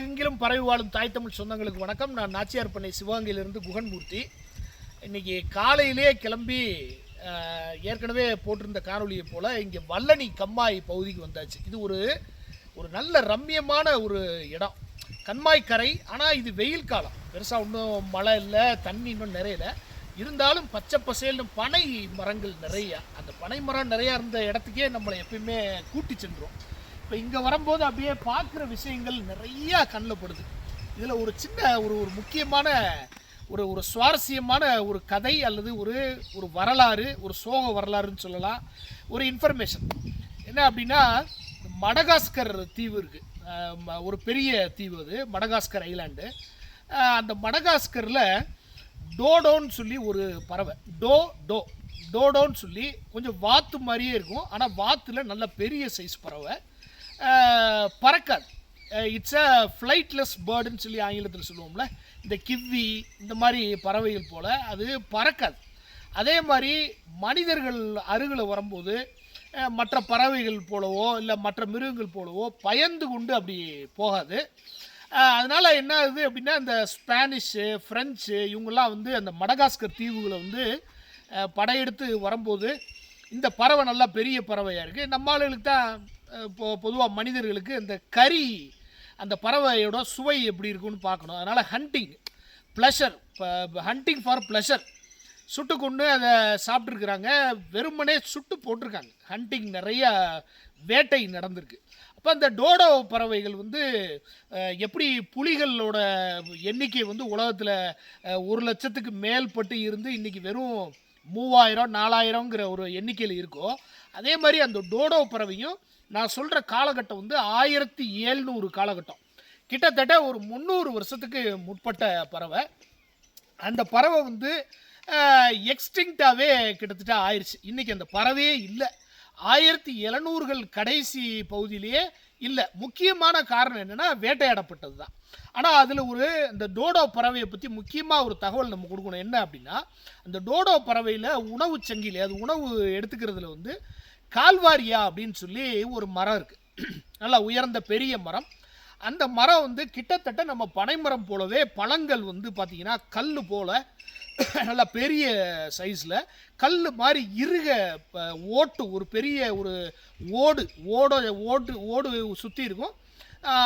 உலகெங்கிலும் பரவி வாழும் தாய் தமிழ் சொந்தங்களுக்கு வணக்கம். நான் நாச்சியார் பண்ணை சிவகங்கையிலிருந்து குகன்மூர்த்தி. இன்னைக்கு காலையிலே கிளம்பி ஏற்கனவே போட்டிருந்த காணொலியை போல் இங்கே வல்லணி கம்மாய் பகுதிக்கு வந்தாச்சு. இது ஒரு ஒரு நல்ல ரம்மியமான ஒரு இடம். கண்மாய் கரை ஆனால் இது வெயில் காலம். பெருசாக இன்னும் மழை இல்லை தண்ணி இன்னும் நிறையல. இருந்தாலும் பச்சை பசேல்னு பனை மரங்கள் நிறையா. அந்த பனை மரம் நிறையா இருந்த இடத்துக்கே நம்மளை எப்பயுமே கூட்டி சென்றோம் இப்போ இங்கே வரும்போது அப்படியே பார்க்குற விஷயங்கள் நிறையா கண்ணில் படுது. இதில் ஒரு சின்ன ஒரு ஒரு முக்கியமான ஒரு ஒரு சுவாரஸ்யமான ஒரு கதை அல்லது ஒரு ஒரு வரலாறு ஒரு சோக வரலாறுன்னு சொல்லலாம். ஒரு இன்ஃபர்மேஷன் என்ன அப்படின்னா மடகாஸ்கர் தீவு இருக்குது ஒரு பெரிய தீவு அது மடகாஸ்கர் ஐலாண்டு. அந்த மடகாஸ்கரில் டோடோன்னு சொல்லி ஒரு பறவை. To to. டோடோன்னு சொல்லி கொஞ்சம் வாத்து மாதிரியே இருக்கும். ஆனால் வாத்தில் நல்ல பெரிய சைஸ் பறவை. பறக்காது. இட்ஸ் அ ஃப்ளைட்லெஸ் பேர்டுன்னு சொல்லி ஆங்கிலத்தில் சொல்லுவோம்ல. இந்த கிவ்வி இந்த மாதிரி பறவைகள் போல் அது பறக்காது. அதே மாதிரி மனிதர்கள் அருகில் வரும்போது மற்ற பறவைகள் போலவோ இல்லை மற்ற மிருகங்கள் போலவோ பயந்து கொண்டு அப்படி போகாது. அதனால் என்ன ஆகுது அப்படின்னா இந்த ஸ்பானிஷு ஃப்ரெஞ்சு இவங்கெல்லாம் வந்து அந்த மடகாஸ்கர் தீவுகளை வந்து படையெடுத்து வரும்போது இந்த பறவை நல்லா பெரிய பறவையாக இருக்குது நம்ம ஆளுகளுக்கு தான் இப்போ பொதுவாக மனிதர்களுக்கு இந்த கறி அந்த பறவையோட சுவை எப்படி இருக்குன்னு பார்க்கணும். அதனால் hunting pleasure hunting for pleasure சுட்டு கொண்டு அதை சாப்பிட்ருக்குறாங்க வெறுமனே சுட்டு போட்டிருக்காங்க. ஹண்டிங் நிறைய வேட்டை நடந்திருக்கு. அப்போ அந்த டோடோ பறவைகள் வந்து எப்படி புலிகளோட எண்ணிக்கை வந்து உலகத்தில் ஒரு லட்சத்துக்கு மேல்பட்டு இருந்து இன்றைக்கி வெறும் மூவாயிரம் நாலாயிரங்கிற ஒரு எண்ணிக்கையில் இருக்கோ அதே மாதிரி அந்த டோடோ பறவையும் நான் சொல்கிற காலகட்டம் வந்து ஆயிரத்தி ஏழ்நூறு காலகட்டம். கிட்டத்தட்ட ஒரு முந்நூறு வருஷத்துக்கு முற்பட்ட பறவை. அந்த பறவை வந்து எக்ஸ்டிங்டாகவே கிட்டத்தட்ட ஆயிடுச்சு இன்றைக்கி அந்த பறவையே இல்லை. ஆயிரத்தி எழுநூறுகள் கடைசி பகுதியிலேயே இல்லை. முக்கியமான காரணம் என்னென்னா வேட்டையாடப்பட்டது தான். ஆனால் அதில் ஒரு இந்த டோடோ பறவையை பற்றி முக்கியமாக ஒரு தகவல் நம்ம கொடுக்கணும். என்ன அப்படின்னா அந்த டோடோ பறவையில் உணவு சங்கிலி அது உணவு எடுத்துக்கிறதுல வந்து கால்வாரியா அப்படின்னு சொல்லி ஒரு மரம் இருக்குது நல்லா உயர்ந்த பெரிய மரம். அந்த மரம் வந்து கிட்டத்தட்ட நம்ம பனைமரம் போலவே பழங்கள் வந்து பார்த்திங்கன்னா கல் போல் நல்லா பெரிய சைஸில் கல் மாதிரி இருக ப- ஓட்டு ஒரு பெரிய ஒரு ஓடு ஓட ஓட்டு ஓடு சுற்றி இருக்கும்.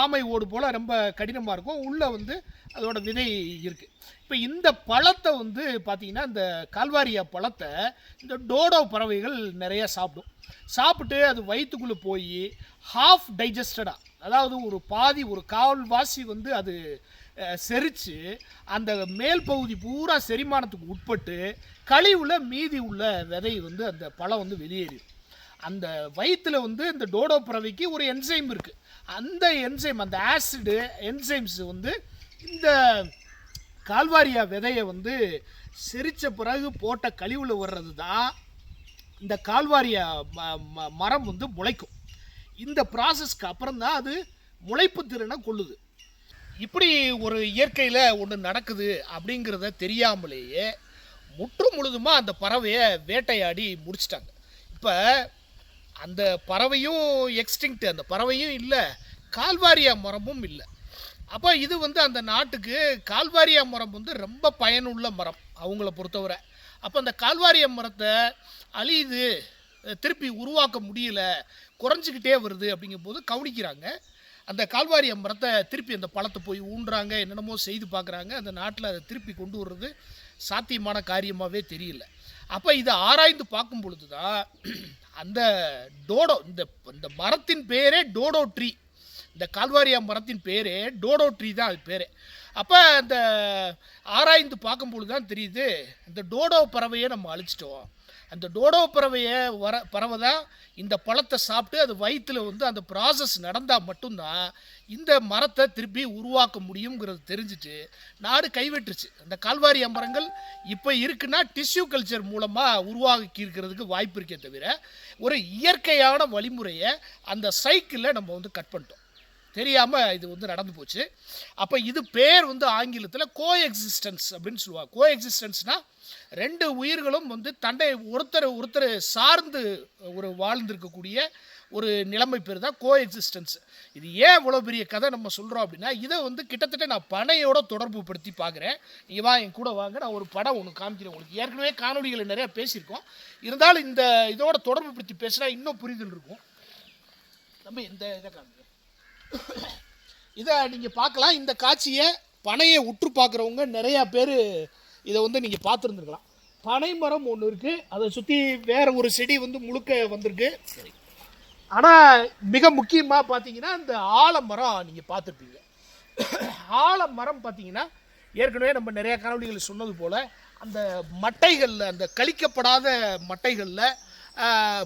ஆமை ஓடு போல் ரொம்ப கடினமாக இருக்கும். உள்ளே வந்து அதோட விதை இருக்குது இப்போ இந்த பழத்தை வந்து பார்த்திங்கன்னா இந்த கால்வாரியா பழத்தை இந்த டோடோ பறவைகள் நிறைய சாப்பிடும். சாப்பிட்டு அது வயிற்றுக்குள்ளே போய் ஹாஃப் டைஜஸ்டடாக அதாவது ஒரு பாதி ஒரு கால்வாசி வந்து அது செரித்து செரிச்சு அந்த மேல் பகுதி பூரா செரிமானத்துக்கு உட்பட்டு கழிவுல மீதி உள்ள விதை வந்து அந்த பழம் வந்து வெளியேறிடும். அந்த வயிற்றில் வந்து இந்த டோடோ பறவைக்கு ஒரு என்சைம் இருக்குது அந்த என்சைம் அந்த ஆசிடு என்சைம்ஸ் வந்து இந்த கால்வாரியா விதையை வந்து செரிச்ச பிறகு போட்ட கழிவுல வர்றது தான் இந்த கால்வாரியா ம- ம- மரம் வந்து முளைக்கும். இந்த ப்ராசஸ்க்கு அப்புறம் தான் அது முளைப்பு திறனை கொள்ளுது. இப்படி ஒரு இயற்கையில் ஒன்று நடக்குது அப்படிங்கிறத தெரியாமலேயே முற்று முழுதுமாக அந்த பறவையை வேட்டையாடி முடிச்சிட்டாங்க. இப்போ அந்த பறவையும் எக்ஸ்டிங்க்ட் அந்த பறவையும் இல்லை கால்வாரியா மரமும் இல்லை. அப்போ இது வந்து அந்த நாட்டுக்கு கால்வாரியா மரம் வந்து ரொம்ப பயனுள்ள மரம் அவங்கள பொறுத்தவரை. அப்போ அந்த கால்வாரிய மரத்தை அழியுது திருப்பி உருவாக்க முடியல குறைஞ்சிக்கிட்டே வருது அப்படிங்கும்போது கவனிக்கிறாங்க. அந்த கால்வாரிய மரத்தை திருப்பி அந்த பழத்தை போய் ஊன்றாங்க என்னென்னமோ செய்து பார்க்குறாங்க. அந்த நாட்டில் அதை திருப்பி கொண்டு வர்றது சாத்தியமான காரியமாகவே தெரியல. அப்போ இதை ஆராய்ந்து பார்க்கும் பொழுது தான் அந்த டோடோ இந்த இந்த மரத்தின் பேரே டோடோ ட்ரீ இந்த கால்வாரியா மரத்தின் பேர் டோடோ ட்ரீ தான் அது பேர். அப்போ அந்த ஆராய்ந்து பார்க்கும்பொழுது தான் தெரியுது இந்த டோடோ பறவையை நம்ம அழிச்சிட்டோம். அந்த டோடோ பறவையை வர பறவை தான் இந்த பழத்தை சாப்பிட்டு அது வயிற்றில் வந்து அந்த ப்ராசஸ் நடந்தால் மட்டும்தான் இந்த மரத்தை திருப்பி உருவாக்க முடியுங்கிறது தெரிஞ்சுட்டு நாடு கைவிட்டுருச்சு. அந்த கால்வாரி மரங்கள் இப்போ இருக்குன்னா டிஷ்யூ கல்ச்சர் மூலமாக உருவாக்கி இருக்கிறதுக்கு வாய்ப்பு இருக்கே தவிர ஒரு இயற்கையான வழிமுறையை அந்த சைக்கிளில் நம்ம வந்து கட் பண்ணிட்டோம். தெரியாமல் இது வந்து நடந்து போச்சு. அப்போ இது பேர் வந்து ஆங்கிலத்தில் கோ எக்ஸிஸ்டன்ஸ் அப்படின்னு சொல்லுவாங்க. கோ எக்ஸிஸ்டன்ஸ்னால் ரெண்டு உயிர்களும் வந்து தண்டை ஒருத்தர் ஒருத்தர் சார்ந்து ஒரு வாழ்ந்திருக்கக்கூடிய ஒரு நிலைமை பேர் தான் கோ எக்ஸிஸ்டன்ஸ் இது ஏன் இவ்வளோ பெரிய கதை நம்ம சொல்கிறோம் அப்படின்னா இதை வந்து கிட்டத்தட்ட நான் பனையோட தொடர்பு படுத்தி பார்க்குறேன். நீங்கள் வா என் கூட வாங்க. நான் ஒரு படம் ஒன்று காமிக்கிறேன் உங்களுக்கு. ஏற்கனவே காணொலிகளை நிறையா பேசியிருக்கோம். இருந்தாலும் இந்த இதோட தொடர்பு படுத்தி பேசினா இன்னும் புரிதல் இருக்கும். நம்ம இந்த இதை காமிக்கிறேன். இதை நீங்கள் பார்க்கலாம். இந்த காட்சியை பனையை உற்று பார்க்குறவங்க நிறையா பேர் இதை வந்து நீங்கள் பார்த்துருந்துருக்கலாம். பனை மரம் ஒன்று இருக்குது அதை சுற்றி வேற ஒரு செடி வந்து முழுக்க வந்திருக்கு. ஆனால் மிக முக்கியமாக பார்த்தீங்கன்னா இந்த ஆலமரம் நீங்கள் பார்த்துருப்பீங்க. ஆலமரம் பார்த்தீங்கன்னா ஏற்கனவே நம்ம நிறைய காணொலிகள் சொன்னது போல் அந்த மட்டைகளில் அந்த கழிக்கப்படாத மட்டைகளில்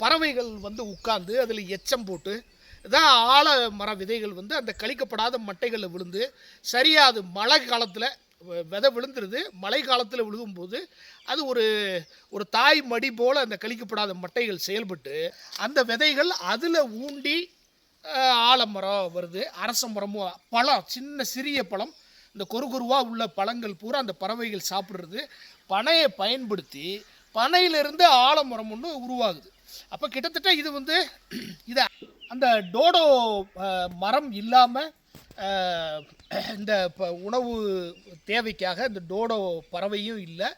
பறவைகள் வந்து உட்கார்ந்து அதில் எச்சம் போட்டு இதான் ஆலமர விதைகள் வந்து அந்த கழிக்கப்படாத மட்டைகளில் விழுந்து சரியாக அது மழை காலத்தில் விதை விழுந்துருது. மழை காலத்தில் விழுகும்போது அது ஒரு ஒரு தாய் மடி போல் அந்த கழிக்கப்படாத மட்டைகள் செயல்பட்டு அந்த விதைகள் அதில் ஊண்டி ஆலமரம் வருது. அரச மரமும் பழம் சின்ன சிறிய பழம். இந்த கொரு குருவாக உள்ள பழங்கள் பூரா அந்த பறவைகள் சாப்பிட்றது. பனையை பயன்படுத்தி பனையிலிருந்து ஆலமரம் ஒன்று உருவாகுது. அப்போ கிட்டத்தட்ட இது வந்து இதை அந்த டோடோ மரம் இல்லாமல் இந்த உணவு தேவைக்காக இந்த டோடோ பறவையும் இல்லை.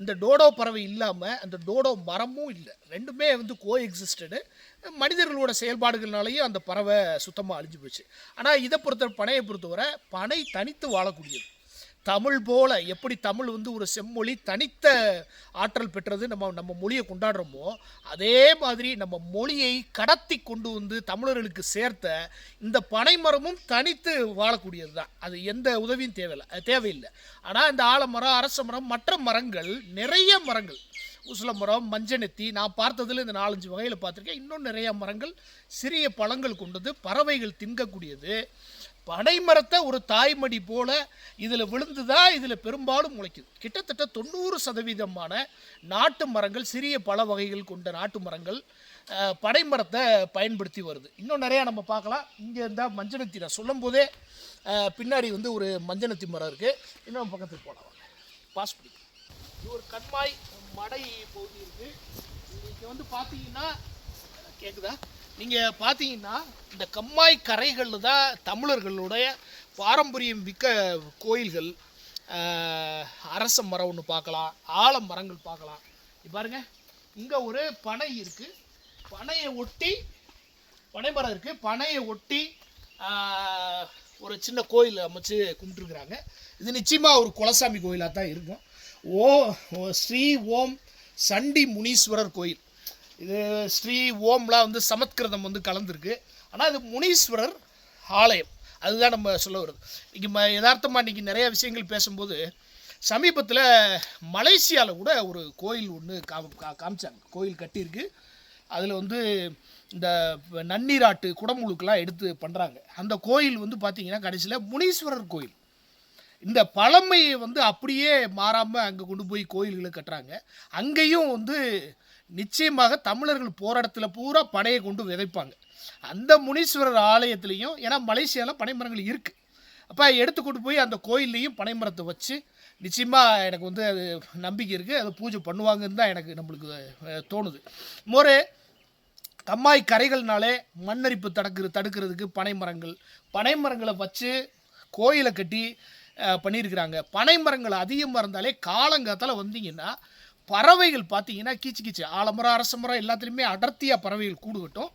இந்த டோடோ பறவை இல்லாமல் அந்த டோடோ மரமும் இல்லை. ரெண்டுமே வந்து கோ எக்ஸிஸ்டடு மனிதர்களோட செயல்பாடுகள்னாலையும் அந்த பறவை சுத்தமாக அழிஞ்சு போச்சு. ஆனால் இதை பொறுத்த பனையை பொறுத்தவரை பனை தனித்து வாழக்கூடியது. தமிழ் போல எப்படி தமிழ் வந்து ஒரு செம்மொழி தனித்த ஆற்றல் பெற்றது நம்ம நம்ம மொழியை கொண்டாடுறோமோ அதே மாதிரி நம்ம மொழியை கடத்தி கொண்டு வந்து தமிழர்களுக்கு சேர்த்த இந்த பனைமரமும் தனித்து வாழக்கூடியது தான் அது எந்த உதவியும் தேவையில்லை அது தேவையில்லை. ஆனால் இந்த ஆலமரம் அரச மரம் மற்ற மரங்கள் நிறைய மரங்கள். உசில மரம் மஞ்சனெத்தி நான் பார்த்ததில் இந்த நாலஞ்சு வகையில் பார்த்துருக்கேன். இன்னும் நிறைய மரங்கள் சிறிய பழங்கள் கொண்டது பறவைகள் தின்கக்கூடியது. பனைமரத்தை ஒரு தாய்மடி போல இதில் விழுந்துதா இதில் பெரும்பாலும் முளைக்குது. கிட்டத்தட்ட தொண்ணூறு சதவீதமான நாட்டு மரங்கள் சிறிய பல வகைகள் கொண்ட நாட்டு மரங்கள் பனைமரத்தை பயன்படுத்தி வருது. இன்னும் நிறையா நம்ம பார்க்கலாம். இங்கே இருந்தால் மஞ்சனத்தி நான் சொல்லும் போதே பின்னாடி வந்து ஒரு மஞ்சனத்தி மரம் இருக்குது இன்னும் பக்கத்துக்கு போகலாம் பாஸ் பிடிக்கும் இது ஒரு கண்மாய் மடை பகுதி இருக்குது இங்கே வந்து பார்த்தீங்கன்னா கேட்குதா நீங்கள் பார்த்தீங்கன்னா இந்த கம்மாய் கரைகளில் தான் தமிழர்களுடைய பாரம்பரியம் மிக்க கோயில்கள் அரச மரம் ஒன்று பார்க்கலாம் ஆலமரங்கள் பார்க்கலாம். பாருங்கள் பாருங்க இங்கே ஒரு பனை இருக்குது பனையை ஒட்டி பனை மரம் இருக்குது பனையை ஒட்டி ஒரு சின்ன கோயில் அமைச்சு கும்பிட்டுருக்குறாங்க. இது நிச்சயமாக ஒரு குலசாமி கோயிலாக தான் இருக்கும். ஓ ஓ ஸ்ரீ ஓம் சண்டி முனீஸ்வரர் கோயில். இது ஸ்ரீ ஓம்லாம் வந்து சமஸ்கிருதம் வந்து கலந்துருக்கு. ஆனால் இது முனீஸ்வரர் ஆலயம். அதுதான் நம்ம சொல்ல வருது இன்றைக்கி ம யதார்த்தமாக இன்றைக்கி நிறைய விஷயங்கள் பேசும்போது சமீபத்தில் மலேசியாவில் கூட ஒரு கோயில் ஒன்று காம் கா காமிச்சாங்க. கோயில் கட்டியிருக்கு. அதில் வந்து இந்த நன்னீராட்டு குடமுழுக்கெல்லாம் எடுத்து பண்ணுறாங்க அந்த கோயில் வந்து பார்த்திங்கன்னா கடைசியில் முனீஸ்வரர் கோயில். இந்த பழமையை வந்து அப்படியே மாறாமல் அங்கே கொண்டு போய் கோயில்களை கட்டுறாங்க. அங்கேயும் வந்து நிச்சயமாக தமிழர்கள் போகிற இடத்துல பூரா பனையை கொண்டு விதைப்பாங்க. அந்த முனீஸ்வரர் ஆலயத்துலேயும் ஏன்னா மலேசியாவில் பனைமரங்கள் இருக்குது அப்போ எடுத்து கொண்டு போய் அந்த கோயில்லையும் பனைமரத்தை வச்சு நிச்சயமாக எனக்கு வந்து அது நம்பிக்கை இருக்குது அதை பூஜை பண்ணுவாங்கன்னு தான் எனக்கு நம்மளுக்கு தோணுது. மோரே கம்மாய் கரைகள்னாலே மண்ணரிப்பு தடுக்கிற தடுக்கிறதுக்கு பனை மரங்கள் பனை மரங்களை வச்சு கோயிலை கட்டி பண்ணியிருக்கிறாங்க. பனை மரங்கள் அதிகமாக இருந்தாலே காலங்காத்தால் வந்தீங்கன்னா பறவைகள் பார்த்தீங்கன்னா கீச்சு கீச்சு. ஆலமரம் அரசமரம் எல்லாத்துலேயுமே அடர்த்தியாக பறவைகள் கூடு கட்டும்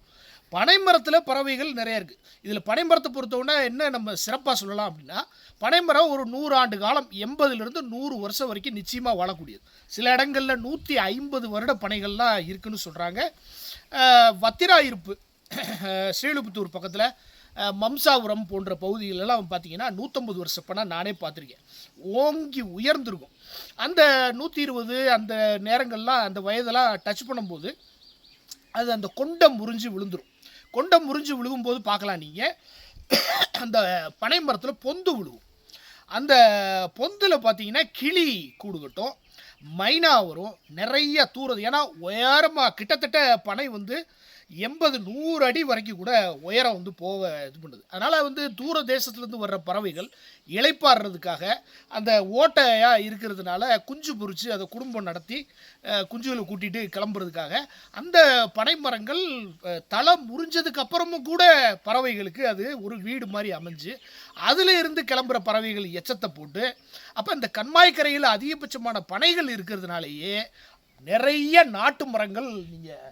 பனைமரத்தில் பறவைகள் நிறைய இருக்குது இதில் பனைமரத்தை பொறுத்தவொன்னே என்ன நம்ம சிறப்பாக சொல்லலாம் அப்படின்னா பனைமரம் ஒரு நூறு ஆண்டு காலம் எண்பதுலேருந்து நூறு வருஷம் வரைக்கும் நிச்சயமாக வாழக்கூடியது. சில இடங்களில் நூற்றி ஐம்பது வருட பனைகள்லாம் இருக்குன்னு சொல்கிறாங்க வத்திரா இருப்பு ஸ்ரீலிபுத்தூர் பக்கத்தில் மம்சாபுரம் போன்ற பகுதிகளெல்லாம் பார்த்தீங்கன்னா நூற்றம்பது வருஷ நானே பார்த்துருக்கேன். ஓங்கி உயர்ந்திருக்கும். அந்த நூற்றி இருபது அந்த நேரங்கள்லாம் அந்த வயதெல்லாம் டச் பண்ணும்போது அது அந்த கொண்டம் முறிஞ்சு விழுந்துடும் கொண்டம் முறிஞ்சு விழுகும்போது பார்க்கலாம் நீங்கள் அந்த பனை மரத்தில் பொந்து விழுவும். அந்த பொந்தில் பார்த்தீங்கன்னா கிளி கூடு கட்டும் மைனா வரும் நிறைய தூரது. ஏன்னா உயரமாக கிட்டத்தட்ட பனை வந்து எண்பது நூறு அடி வரைக்கும் கூட உயரம் வந்து போக இது பண்ணுது. அதனால் வந்து தூர தேசத்துலேருந்து வர்ற பறவைகள் இளைப்பாடுறதுக்காக அந்த ஓட்டையாக இருக்கிறதுனால குஞ்சு பொறிச்சு அதை குடும்பம் நடத்தி குஞ்சுகளை கூட்டிகிட்டு கிளம்புறதுக்காக அந்த பனைமரங்கள் அஹ், தலை முறிஞ்சதுக்கு அப்புறமும் கூட பறவைகளுக்கு அது ஒரு வீடு மாதிரி அமைஞ்சு அதில் இருந்து கிளம்புற பறவைகள் எச்சத்தை போட்டு அப்போ இந்த கண்மாய்க்கரையில் அதிகபட்சமான பனைகள் இருக்கிறதுனாலேயே நிறைய நாட்டு மரங்கள் நீங்கள்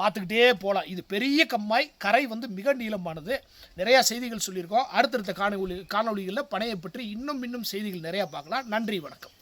பார்த்துக்கிட்டே போகலாம் இது பெரிய கம்மாய் கரை வந்து மிக நீளமானது. நிறையா செய்திகள் சொல்லியிருக்கோம். அடுத்தடுத்த காணொலி காணொலிகளில் பனையை பற்றி இன்னும் இன்னும் செய்திகள் நிறையா பார்க்கலாம். நன்றி வணக்கம்.